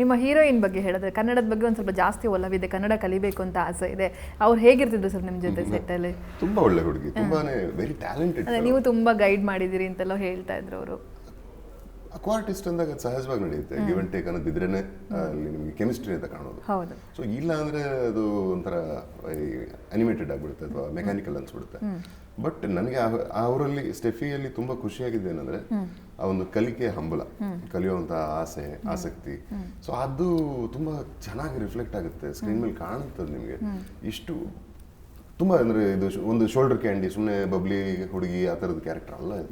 ನಿಮ್ಮ ಹೀರೋಯಿನ್ ಬಗ್ಗೆ ಹೇಳಿದ್ರೆ ಕನ್ನಡದ ಬಗ್ಗೆ ಒಂದು ಸ್ವಲ್ಪ ಜಾಸ್ತಿ ಒಲವಿದೆ ಕನ್ನಡ ಕಲಿಬೇಕು ಅಂತ ಆಸೆ ಇದೆ. ಅವ್ರು ಹೇಗಿರ್ತಿದ್ರು ಸರ್ ನಿಮ್ಮ ಜೊತೆ ಸೆಟ್ಟಲ್ಲಿ ತುಂಬಾ ಒಳ್ಳೆ ಹುಡುಗಿ ತುಂಬಾನೇ ವೆರಿ ಟ್ಯಾಲೆಂಟೆಡ್ ನೀವು ತುಂಬಾ ಗೈಡ್ ಮಾಡಿದಿರಿ ಅಂತೆಲ್ಲ ಹೇಳ್ತಾ ಇದ್ರು ಅವರು. ಅಕ್ವಾರ್ಟಿಸ್ಟ್ ಅಂದಾಗ ಅದು ಸಹಜವಾಗಿ ನಡೆಯುತ್ತೆ. ಗಿವನ್ ಅಂಡ್ ಟೇಕ್ ಅನ್ನೋದಿದ್ರೇನೆ ಅಲ್ಲಿ ನಿಮಗೆ ಕೆಮಿಸ್ಟ್ರಿ ಅಂತ ಕಾಣೋದು. ಹೌದು. ಸೊ ಇಲ್ಲ ಅಂದ್ರೆ ಅದು ಒಂಥರ ಅನಿಮೇಟೆಡ್ ಆಗಿಬಿಡುತ್ತೆ ಅಥವಾ ಮೆಕ್ಯಾನಿಕಲ್ ಅನ್ಸ್ಬಿಡುತ್ತೆ. ಬಟ್ ನನಗೆ ಆ- ಅವರಲ್ಲಿ ಸ್ಟೆಫಿಯಲ್ಲಿ ತುಂಬಾ ಖುಷಿಯಾಗಿದೆ ಏನಂದ್ರೆ ಆ ಒಂದು ಕಲಿಕೆ ಹಂಬಲ. ಕಲಿಯುವಂತಹ ಆಸೆ ಆಸಕ್ತಿ. ಸೊ ಅದು ತುಂಬಾ ಚೆನ್ನಾಗಿ ರಿಫ್ಲೆಕ್ಟ್ ಆಗುತ್ತೆ. ಸ್ಕ್ರೀನ್ ಮೇಲೆ ಕಾಣುತ್ತದೆ ನಿಮಗೆ. ಇಷ್ಟು ತುಂಬಾ ಅಂದ್ರೆ ಇದು ಒಂದು ಶೋಲ್ಡರ್ ಕ್ಯಾಂಡಿ ಸುಮ್ಮನೆ ಬಬ್ಲಿ ಹುಡುಗಿ ಆ ಥರದ ಕ್ಯಾರೆಕ್ಟರ್ ಅಲ್ಲ ಇದು.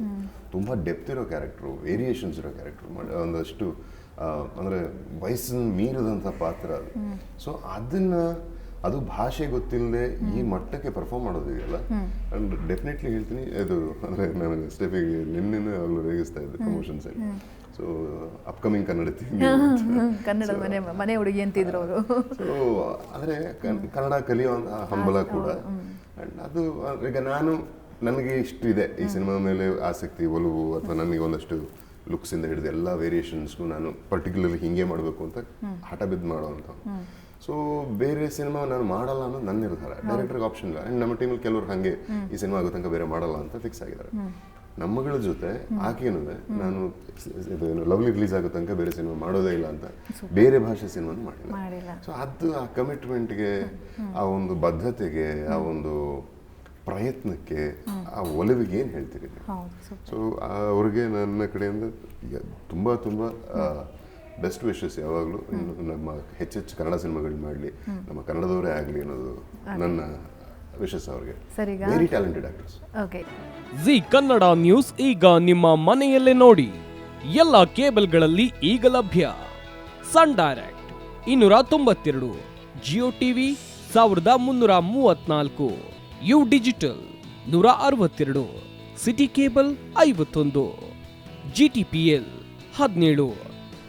ತುಂಬಾ ಡೆಪ್ತ್ ಇರೋ ಕ್ಯಾರೆಕ್ಟ್ರು ವೇರಿಯೇಷನ್ಸ್ ಇರೋ ಕ್ಯಾರೆಕ್ಟ್ರು ಒಂದಷ್ಟು ಅಂದರೆ ಅಂದ್ರೆ ವಯಸ್ಸನ್ನು ಮೀರಿದಂಥ ಪಾತ್ರ ಅದು. ಸೊ ಅದನ್ನ ಅದು ಭಾಷೆ ಗೊತ್ತಿಲ್ಲದೆ ಈ ಮಟ್ಟಕ್ಕೆ ಪರ್ಫಾರ್ಮ್ ಮಾಡೋದಿದೆಯಲ್ಲ ಅಂಡ್ ಡೆಫಿನೆಟ್ಲಿ ಹೇಳ್ತೀನಿ ಅದು ಅಂದರೆ ನಾನು ಸ್ಟೆಫಿಗೆ ನಿನ್ನೆ ಅವಳು ರೇಗಿಸ್ತಾ ಇದ್ದೆ ಪ್ರಮೋಷನ್ಸ್ ಅಲ್ಲಿ ಸೊ ಅಪ್ಕಮಿಂಗ್ ಕನ್ನಡ ಕನ್ನಡ ಮನೆ ಮನೆ ಹುಡುಗಿ ಅಂತಿದ್ರು ಅವರು. ಸೊ ಅಂದರೆ ಕನ್- ಕನ್ನಡ ಕಲಿಯೋ ಹಂಬಲ ಕೂಡ. ಅಂಡ್ ಅದು ಈಗ ನಾನು ನನಗೆ ಇಷ್ಟು ಇದೆ ಈ ಸಿನಿಮಾ ಮೇಲೆ ಆಸಕ್ತಿ ಒಲವು ಅಥವಾ ನನಗೆ ಒಂದಷ್ಟು ಲುಕ್ಸಿಂದ ಇಂದ ಹಿಡಿದು ಎಲ್ಲ ವೇರಿಯೇಷನ್ಸ್ಗೂ ನಾನು ಪರ್ಟಿಕ್ಯುಲರ್ಲಿ ಹೀಗೆ ಮಾಡಬೇಕು ಅಂತ ಹಠ ಬಿದ್ದು ಮಾಡೋವಂಥ ಸೊ ಬೇರೆ ಸಿನಿಮಾ ನಾನು ಮಾಡಲ್ಲ ಅನ್ನೋದು ನನ್ನ ನಿರ್ಧಾರ. ಡೈರೆಕ್ಟರ್ಗೆ ಆಪ್ಷನ್ ಇಲ್ಲ. ಅಂಡ್ ನಮ್ಮ ಟೀಮಲ್ಲಿ ಕೆಲವರು ಹಾಗೆ ಈ ಸಿನಿಮಾ ಆಗೋ ತನಕ ಬೇರೆ ಮಾಡಲ್ಲ ಅಂತ ಫಿಕ್ಸ್ ಆಗಿದ್ದಾರೆ. ನಮ್ಮಗಳ ಜೊತೆ ಆಕೆನೂ ನಾನು ಲವ್ಲಿ ರಿಲೀಸ್ ಆಗೋ ತನಕ ಬೇರೆ ಸಿನಿಮಾ ಮಾಡೋದೇ ಇಲ್ಲ ಅಂತ ಬೇರೆ ಭಾಷೆ ಸಿನಿಮಾನು ಮಾಡಿಲ್ಲ. ಸೊ ಅದು ಆ ಕಮಿಟ್ಮೆಂಟ್ಗೆ ಆ ಒಂದು ಬದ್ಧತೆಗೆ ಆ ಒಂದು ಪ್ರಯತ್ನಕ್ಕೆ ಆ ಒಲವಿಗೆ ಏನು ಹೇಳ್ತೀರಿ. ಸೊ ಅವ್ರಿಗೆ ನನ್ನ ಕಡೆಯಿಂದ ತುಂಬಾ ತುಂಬಾ ಬೆಸ್ಟ್ ವಿಶಸ್ ಯಾವಾಗಲೂ. ನಮ್ಮ ಹೆಚ್ಚೆಚ್ಚು ಕನ್ನಡ ಸಿನಿಮಾಗಳು ಮಾಡಲಿ. ನಮ್ಮ ಕನ್ನಡದವರೇ ಆಗಲಿ ಅನ್ನೋದು ನನ್ನ ವಿಶಸ್ ಅವ್ರಿಗೆ. ಸರಿ ಈಗ very talented actors okay Zee Kannada news ಈಗ ನಿಮ್ಮ ಮನೆಯಲ್ಲೇ ನೋಡಿ. ಎಲ್ಲ ಕೇಬಲ್ಗಳಲ್ಲಿ ಈಗ ಲಭ್ಯ. ಸನ್ ಡೈರೆಕ್ಟ್ ಇನ್ನೂರ ತೊಂಬತ್ತೆರಡು ಜಿಯೋ ಟಿವಿ ಸಾವಿರದ ಮುನ್ನೂರ ಮೂವತ್ನಾಲ್ಕು ಯು ಡಿಜಿಟಲ್ ನೂರ ಅರವತ್ತೆರಡು ಸಿಟಿ ಕೇಬಲ್ ಐವತ್ತೊಂದು ಜಿ ಟಿ ಪಿ ಎಲ್ ಹದಿನೇಳು.